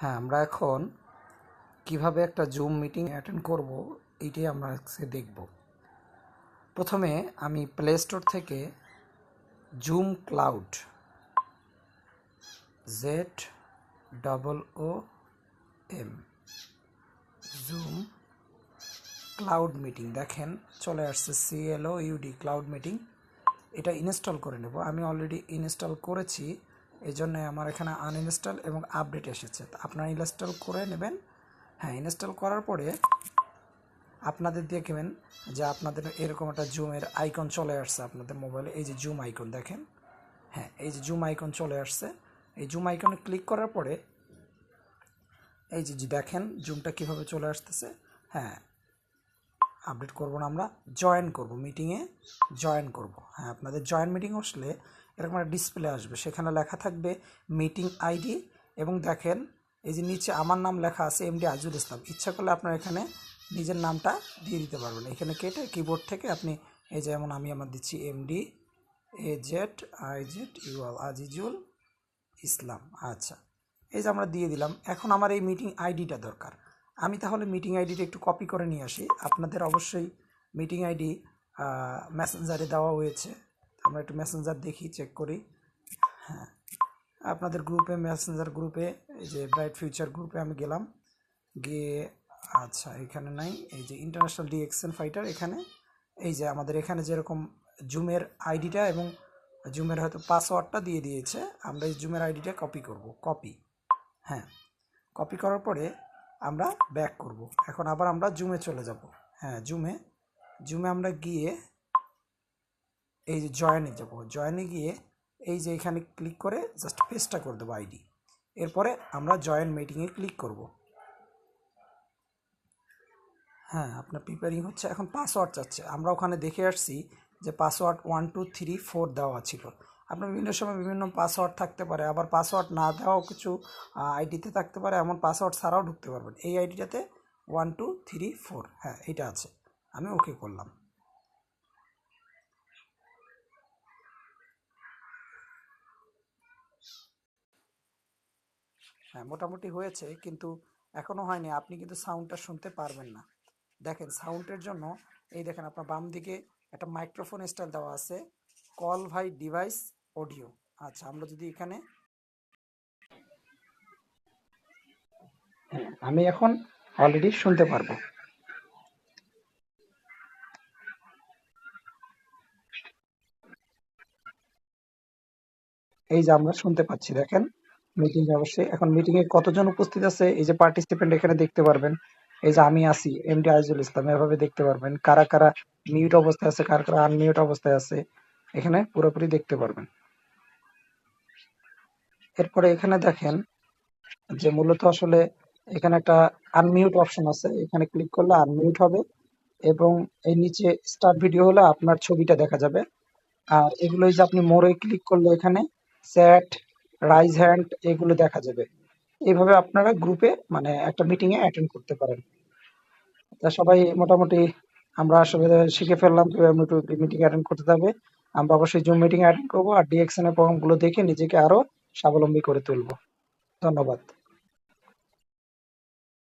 হ্যাঁ আমরা এখন কীভাবে একটা জুম মিটিং অ্যাটেন্ড করব এইটাই আমরা আজকে দেখব। প্রথমে আমি প্লে স্টোর থেকে zoom cloud Z double O M zoom cloud meeting দেখেন, চলে আসছে সিএলও ইউডি ক্লাউড মিটিং এটা ইনস্টল করে নেব। আমি অলরেডি ইনস্টল করেছি। এই জন্য আমার এখানে আনইনস্টল এবং আপডেট এসেছে। আপনারা ইনস্টল করে নেবেন। হ্যাঁ ইনস্টল করার পরে আপনাদের দেখবেন যে আপনাদের এরকম একটা জুমের আইকন চলে আসছে আপনাদের মোবাইলে এই যে জুম আইকন দেখেন। হ্যাঁ এই যে জুম আইকন চলে আসছে। এই জুম আইকনে ক্লিক করার পরে এই যে দেখেন জুমটা কীভাবে চলে আসতেছে। হ্যাঁ আপডেট করব না আমরা জয়েন করব মিটিংয়ে জয়েন করব। হ্যাঁ আপনাদের জয়েন মিটিং আসলে এরকম একটা ডিসপ্লে আসবে, সেখানে লেখা থাকবে মিটিং আইডি এবং দেখেন এই যে নিচে আমার নাম লেখা আছে এমডি আজুল ইসলাম। ইচ্ছা করলে আপনার এখানে নিজের নামটা দিয়ে দিতে পারবেন। এখানে কেটে কিবোর্ড থেকে আপনি এই যেমন আমি আমার দিচ্ছি MD A Z I Z UL Azizul Islam. আচ্ছা এই যে আমরা দিয়ে দিলাম। এখন আমার এই মিটিং আইডিটা দরকার। আমি তাহলে মিটিং আইডিটা একটু কপি করে নিয়ে আসি। আপনাদের অবশ্যই মিটিং আইডি মেসেঞ্জারে দেওয়া হয়েছে। আমরা একটু মেসেঞ্জার দেখি চেক করি। হ্যাঁ আপনাদের গ্রুপে মেসেঞ্জার গ্রুপে এই যে ব্রাইট ফিউচার গ্রুপে আমি গেলাম। গিয়ে আচ্ছা এখানে নাই। এই যে ইন্টারন্যাশনাল ডিএক্সএন ফাইটার এখানে। এই যে আমাদের এখানে যেরকম জুমের আইডিটা এবং জুমের হয়তো পাসওয়ার্ডটা দিয়ে দিয়েছে, আমরা এই জুমের আইডিটা কপি করব। কপি হ্যাঁ। কপি করার পরে আমরা ব্যাক করব। এখন আবার আমরা জুমে চলে যাব। হ্যাঁ জুমে জুমে আমরা গিয়ে এই যে জয়েনে যাব। জয়েনে গিয়ে এই যে এখানে ক্লিক করে জাস্ট পেস্টটা করে দেবো আইডি এরপরে আমরা জয়েন মিটিংয়ে ক্লিক করব। হ্যাঁ আপনার প্রিপেয়ারিং হচ্ছে। এখন পাসওয়ার্ড চাচ্ছে। আমরা ওখানে দেখে আসছি যে password one two three four দেওয়া ছিল। আপনার বিভিন্ন সময় বিভিন্ন পাসওয়ার্ড থাকতে পারে, আবার পাসওয়ার্ড না দেওয়াও কিছু আইডিতে থাকতে পারে, এমন পাসওয়ার্ড ছাড়াও ঢুকতে পারবেন। এই আইডিটাতে ওয়ান টু থ্রি ফোর হ্যাঁ এটা আছে। আমি ওকে করলাম। হ্যাঁ মোটামুটি হয়েছে, কিন্তু এখনও হয়নি। আপনি কিন্তু সাউন্ডটা শুনতে পারবেন না। দেখেন সাউন্ডের জন্য, এই দেখেন, আপনার বাম দিকে একটা মাইক্রোফোন স্টাইল দেওয়া আছে কল ভাই ডিভাইস অডিও আচ্ছা আমরা যদি এখানে আমি এখন অলরেডি শুনতে পারব। এই যে আমরা শুনতে পাচ্ছি, দেখেন মিটিং অবশ্যই, এখন মিটিং এ কতজন উপস্থিত আছে? এই যে পার্টিসিপেন্ট এখানে দেখতে পারবেন, এই যে আমি আছি এমডি আইজুল ইসলাম, এভাবে দেখতে পারবেন, কারা কারা মিউট অবস্থায় আছে, কারা কারা আনমিউট অবস্থায় আছে, এখানে পুরোপুরি দেখতে পারবেন। এরপরে এখানে দেখেন যে মূলত আসলে এখানে একটা আনমিউট অপশন আছে। এখানে ক্লিক করলে আনমিউট হবে এবং এই নিচে স্টার্ট ভিডিও হলে আপনার ছবিটা দেখা যাবে। আর এগুলো যে আপনি মোড়ে ক্লিক করলে এখানে চ্যাট রাইজ হ্যান্ড এগুলো দেখা যাবে। এইভাবে আপনারা গ্রুপে মানে একটা মিটিং এ অ্যাটেন্ড করতে পারেন। তা সবাই মোটামুটি আমরা আসলে শিখে ফেললাম কীভাবে মিটিং অ্যাটেন্ড করতে হবে। আমরা অবশ্যই জুম মিটিং অ্যাটেন্ড করব আর ডিএক্সএন এর প্রোগ্রামগুলো দেখে নিজেকে আরও স্বাবলম্বী করে তুলব, ধন্যবাদ।